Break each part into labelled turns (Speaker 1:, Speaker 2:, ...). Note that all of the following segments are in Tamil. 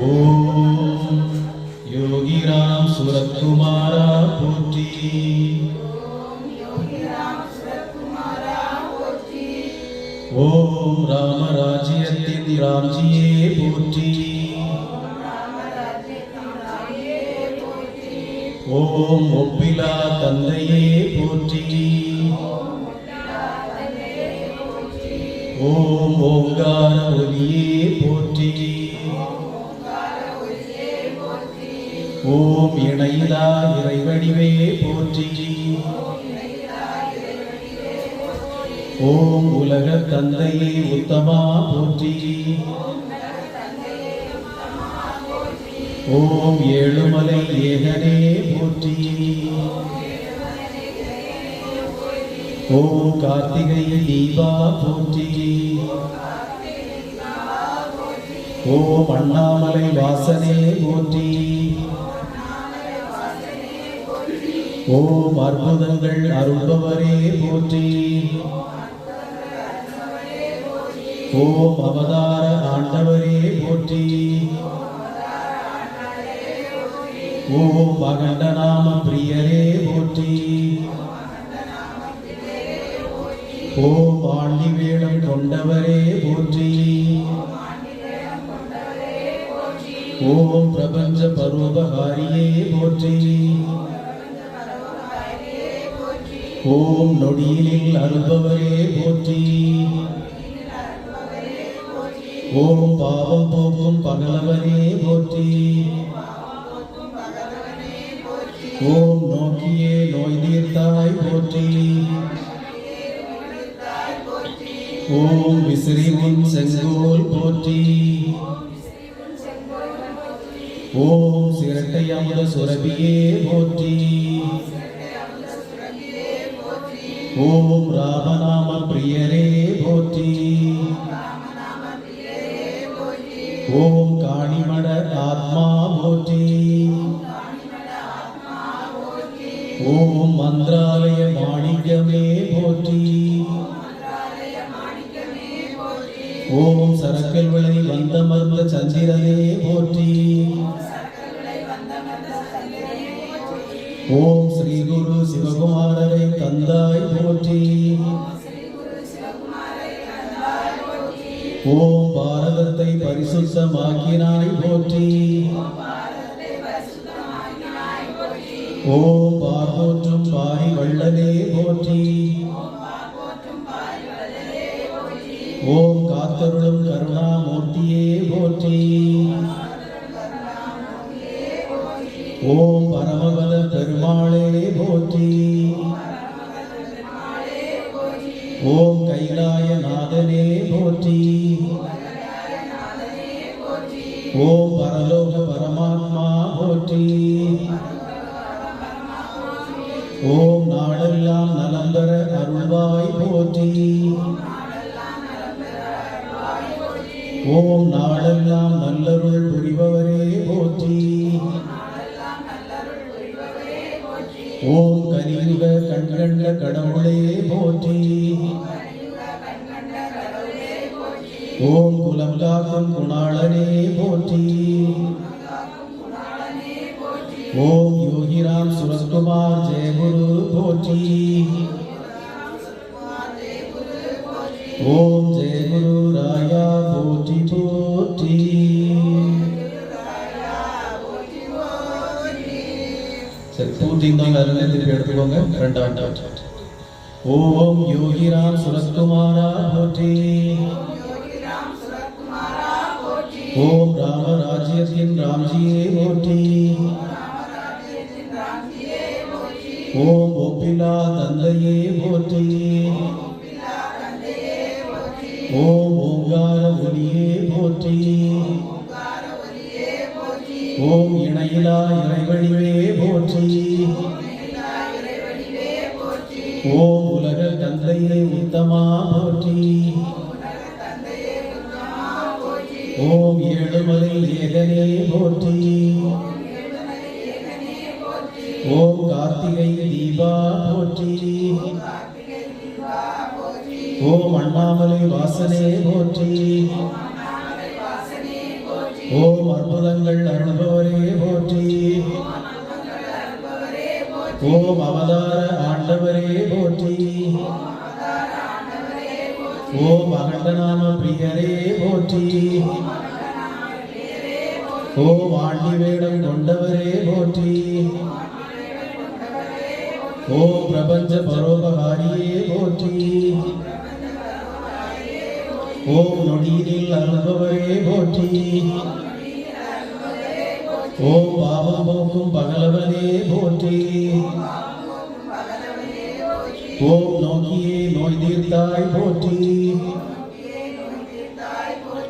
Speaker 1: ஓம் யோகிராம் சுரத்குமாரா போற்றி. ஓம் ராமராஜ்யத்தின் ராம்ஜியே போற்றி. ஓம் ஒப்பிலா தந்தையே போற்றி. ஓம் ஓங்கார ஒலியே போற்றி. ஓம் இணையிலா இறைவடிவே போற்றி. ஓம் உலக தந்தையே உத்தமா போற்றி. ஓம் ஏழுமலை ஏகனே போற்றி. ஓம் கார்த்திகை தீபா போற்றி. ஓம் அண்ணாமலை வாசனே போற்றி. ஓம் அற்புதங்கள் அருள்பவரே போற்றி. ஓம் அவதார ஆண்டவரே போற்றி. ஓம் அகண்டநாம பிரியரே போற்றி. ஓம் ஆண்டி வேடம் கொண்டவரே போற்றி. ஓம் பிரபஞ்ச பருவபகாரியே போற்றி. ஓம் நொடியிலில் அருள்பவரே போற்றி. ஓம் பாவம் போகும் பகலவரே போற்றி. ஓம் நோக்கியே நோய் நீர்த்தாய் போற்றி. ஓம் விசிறி உன் செங்கோல் போற்றி. ஓம் சிரட்டை அமுத சுரபியே போற்றி. ஓம் ராமநாம பிரியரே போற்றி. ஓம் காணிமட ஆத்மா போற்றி. ஓம் மந்திராலய மாணிக்கமே போற்றி. ஓம் சரக்கல் விளை வந்தமர்ந்த சந்திரனே போற்றி. ஓம் ஸ்ரீ குரு சிவகுமாரரை தந்தாய் போற்றி. ஓம் பாரதத்தை பரிசுத்தமாக்கினாய் போற்றி. ஓம் பார்போற்றும் பாரி வள்ளலே போற்றி. ஓம் காத்தருளும் கருணாமூர்த்தியே ஓ பரலோக பரமாத்மா போற்றி. ஓம் நாடெல்லாம் நலம் பெற அருள்வாய் போற்றி. ஓம் நாடெல்லாம் நல்லருள் புரிபவரே போற்றி. ஓம் கலியுக கண்கண்ட கடவுளே போற்றி. ஓம் குலம் காக்கும் குணாளனே போற்றி. ஓம் யோகிராம் சுரத்குமார் ஜெயகுரு போற்றி. ஓம் ஜெயகுரு ராயா போற்றி போற்றி. சரி பூத்திங்க அதில் திருப்பி எடுத்துக்கோங்க. ரெண்டாம் ஓம் யோகிராம் சுரத்குமாரா போற்றி. ஓம் ராம ராஜ்யத்தின் ராம்ஜியே போற்றி ஓம் ஒப்பிலா தந்தையே போற்றி ஓம் ஓங்கார ஒலியே போற்றி ஓம் இணையிலா இறைவழிவே போற்றி. ஓம் அண்ணாமலை வாசனே போற்றி. ஓம் அற்புதங்கள் அருள்பவரே போற்றி. ஓம் அவதார ஆண்டவரே போற்றி. ஓம் அகண்டநாம பிரியரே போற்றி. ஓம் ஆண்டி வேடம் கொண்டவரே போற்றி. ஓம் பிரபஞ்ச பரோபகாரியே போற்றி. ஓம் நொடியினில் அனுபவரே போற்றி. ஓம் பாவம் போக்கும் பகலவனே போற்றி. ஓம் நோக்கியே நோய் தீர்த்தாய் போற்றி.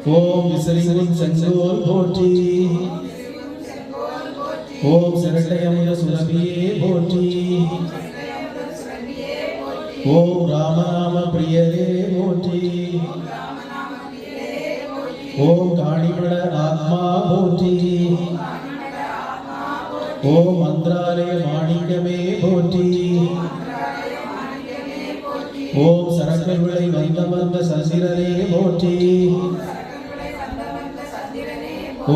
Speaker 1: ஓம் விசிறியின் செங்கோல் போற்றி. ஓம் சிரட்டையமுத சுரபியே போற்றி. ஓம் ராமநாம பிரியரே போற்றி. ஓம் காணிமட ஆத்மா போற்றி. ஓம் மந்திராலய மாணிக்கமே போற்றி. ஓம் சரக்கல் விளை வந்த வந்த சசிரரே போற்றி.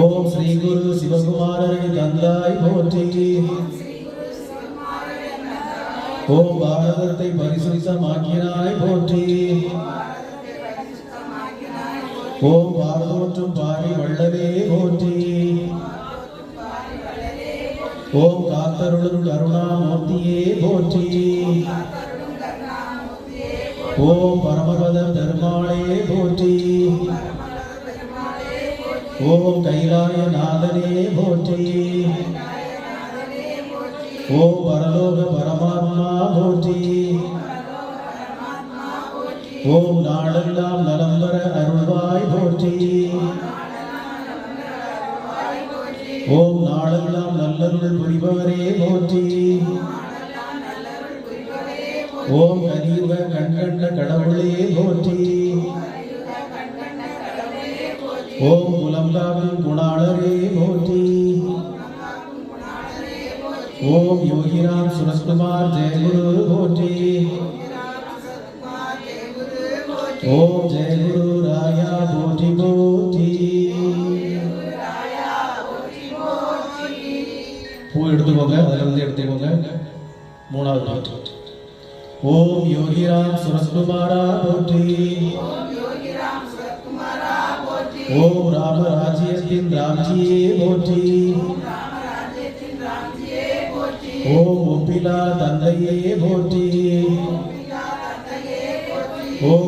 Speaker 1: ஓம் ஸ்ரீ குரு சிவகுமாரரை தந்தாய் போற்றி. ஓம் பாரதத்தை பரிசுத்தமாக்கினாய் போற்றி. ஓம் பாரதோற்றும் பாரி வள்ளலே போற்றி. ஓம் காத்தருளும் அருணாமூர்த்தியே போற்றி. ஓம் பரமபத பெருமாளே போற்றி. ஓம் கைலாய நாதனே போற்றி. ஓம் பரலோக பரமாத்மா போற்றி. ஓம் நாடெல்லாம் நலம் வர அருள்வாய் போற்றி. ஓம் நாடெல்லாம் நல்லருள் புரிபவரே போற்றி. ஓம் கலியுக கண்கண்ட கடவுளே போற்றி. ஓம் குலம்காவின் குணாளரே போற்றி. ஓம் யோகிராம் சுரஸ்குமார் ஜெயகுரு போற்றி. ஓம் ஜெயகுரு ராயா போற்றி போற்றி பூ எடுத்துக்கோங்க அதில் எடுத்துக்கோங்க. மூணாவது பாட்டு. ஓம் யோகிராம் சுரஸ்குமாரா போற்றி. ஓம் ராமராஜ்யத்தின் ராம்ஜியே போற்றி. ஓம் ஒப்பிலா தந்தையே போற்றி. ஓம்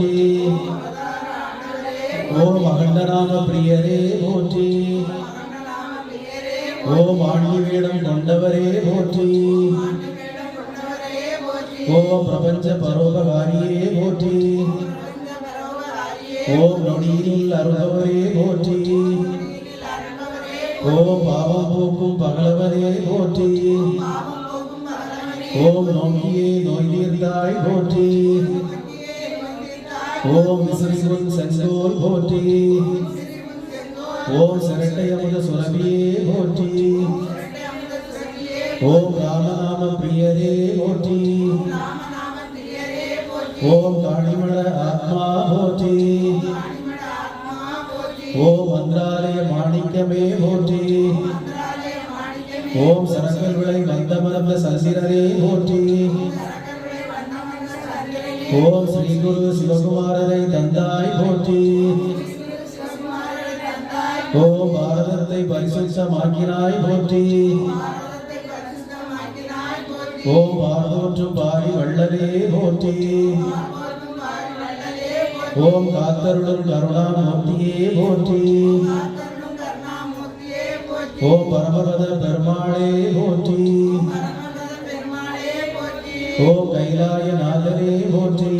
Speaker 1: போற்றி. ஓம் அகண்டநாம பிரியரே போற்றி. ஓம் ஆண்டி கொண்டவரே போற்றி. ஓம் பிரபஞ்ச பரோபகாரியே போற்றி. ஓம் நொடியில் அருகவரே போற்றி. ஓம் பாவம் போக்கும் பகலவரே போற்றி. ஓம் நோக்கியே நோய் தீர்த்தாய் போற்றி. ஓம் விசிறியின் செங்கோல் போற்றி. ஓம் சரட்டையமுத சுரபியே போற்றி. ஓம் ராமநாம பிரியரே போற்றி. ஓம் காணிமட ஆத்மா போற்றி. ஓம் மந்திராலய மாணிக்கமே போற்றி. ஓம் சரக்கல் விளை வந்த மரந்த சசிரரே போற்றி. ஓம் ஸ்ரீ குரு சிவகுமாரரை தந்தாய் போற்றி. ஓம் பாரதத்தை பரிசுத்தமாக்கினாய் போற்றி. ஓம் பாரதோற்றும் பாரி வள்ளலே போற்றி. ஓம் காத்தருடன் கருணாமூர்த்தியே போற்றி. ஓம் பரமபத பெருமாளே போற்றி. ஓம் கைலாய நாதரே போற்றி.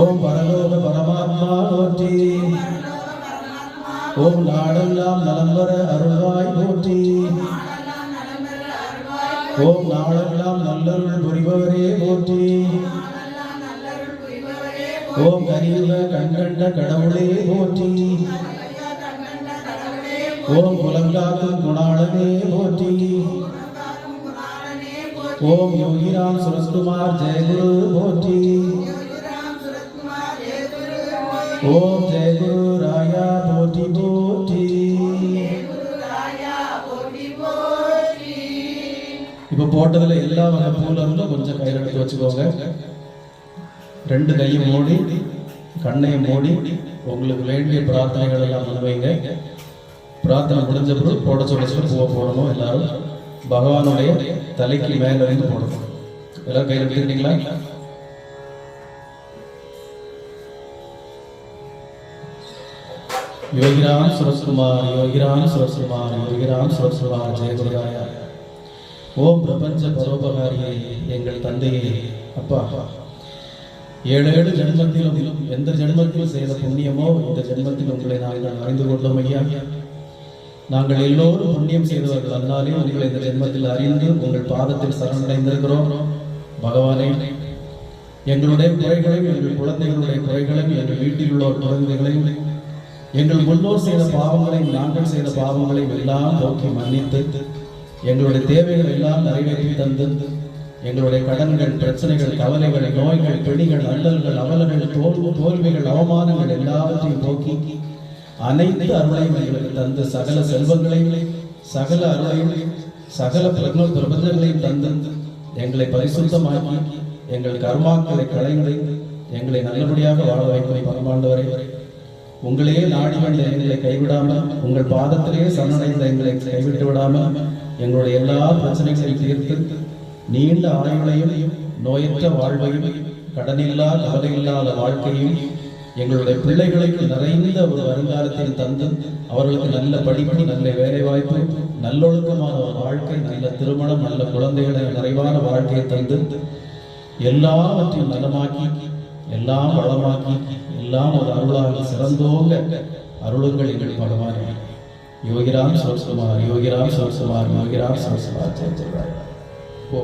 Speaker 1: ஓம் பரலோக பரமாத்மா போற்றி. ஓம் நாடெல்லாம் நலம் வர அருள்வாய் போற்றி. ஓம் நாடெல்லாம் நல்லருள் புரிபவரே போற்றி. ஓம் கரியுக கண்கண்ட கடவுளே போற்றி. ஓம் குலங்காக்கும் குணாளனே போற்றி. ஓம் யோகிராம் சுரஸ்குமார் ஜெயகுரு போற்றி. ஓம் ஜெயகுரு ராயா போற்றி போற்றி. இப்போ போட்டதுல எல்லா வகை பூல கொஞ்சம் கையில் எடுத்து வச்சுக்கோங்க. ரெண்டு கையும் மூடி கண்ணையும் மூடி உங்களுக்கு வேண்டிய பிரார்த்தனைகள் எல்லாம் வைங்க. பிரார்த்தனை முடிஞ்ச பிறகு போட சொல்ல சொல்லி பூவை போடணும் எல்லாரும். பகவானுடைய தலைக்கு மேல இருந்து போடணும். எல்லாரும் கையில் வச்சிருந்தீங்களா யோகிராம் சுரஸ்குமார் யோகிராம் சுரஸ்குமார் யோகிராம் சுரஸ்குமார் ஜெயகுருராயா ஓம் பிரபஞ்ச பரோபகாரியே எங்கள் தந்தையே அப்பா. ஏழு ஏழு ஜென்மத்திலும் எந்த ஜென்மத்திலும் செய்த புண்ணியமோ இந்த ஜென்மத்தில் உங்களை நாங்கள் அறிந்து கொண்டோம் ஐயா. நாங்கள் எல்லோரும் புண்ணியம் செய்தவர்கள் அதனாலே உங்களை இந்த ஜென்மத்தில் அறிந்து உங்கள் பாதத்தில் சரணடைந்திருக்கிறோம். பகவானே எங்களுடைய குறைகளையும் எங்கள் குழந்தைகளுடைய குறைகளையும் எங்கள் வீட்டில் உள்ள குழந்தைகளையும் எங்கள் முன்னோர் செய்த பாவங்களையும் நாங்கள் செய்த பாவங்களையும் எல்லாம் போக்கி மன்னித்து எங்களுடைய தேவைகள் எல்லாம் நிறைவேற்றி தந்து எங்களுடைய கடன்கள் பிரச்சனைகள் கவலைகள் நோய்கள் பிணிகள் அல்லல்கள் அவலங்கள் தோல் தோல்விகள் அவமானங்கள் எல்லாவற்றையும் போக்கி அனைத்து அருளையும் எங்களுக்கு தந்து சகல செல்வங்களையும் சகல அருளையும் சகல பிரபல பிரபஞ்சங்களையும் தந்து எங்களை பரிசுத்தமாக்கி எங்கள் கர்மாக்களை களைந்து எங்களை நல்லபடியாக வாழ வைக்கும் பரமாண்டவரை. உங்களையே நாடி வந்த எங்களை கைவிடாமல் உங்கள் பாதத்திலேயே சரணடைந்த எங்களை கைவிட்டு விடாமல் எங்களுடைய எல்லா பிரச்சனைகளையும் தீர்த்து நீண்ட ஆயுளையும் நோயற்ற வாழ்வையும் கடனில்லா கவலையில்லாத வாழ்க்கையும் எங்களுடைய பிள்ளைகளுக்கு நிறைந்த ஒரு வருங்காலத்தில் தந்து அவர்களுக்கு நல்ல படிப்பு நல்ல வேலைவாய்ப்பு நல்லொழுக்கமான ஒரு வாழ்க்கை நல்ல திருமணம் நல்ல குழந்தைகளை நிறைவான வாழ்க்கையை தந்து எல்லாவற்றையும் நலமாக்கி எல்லாம் வளமாக்கி எல்லாம் ஒரு அருளாக சிறந்தோங்க அருளுங்கள் எங்கள் பகவானே. யோகிராம் சிவசுமார் யோகிராம் சிவசுமார் யோகிராம் சிவசுமார் ஜெய ஜெயராய் போ.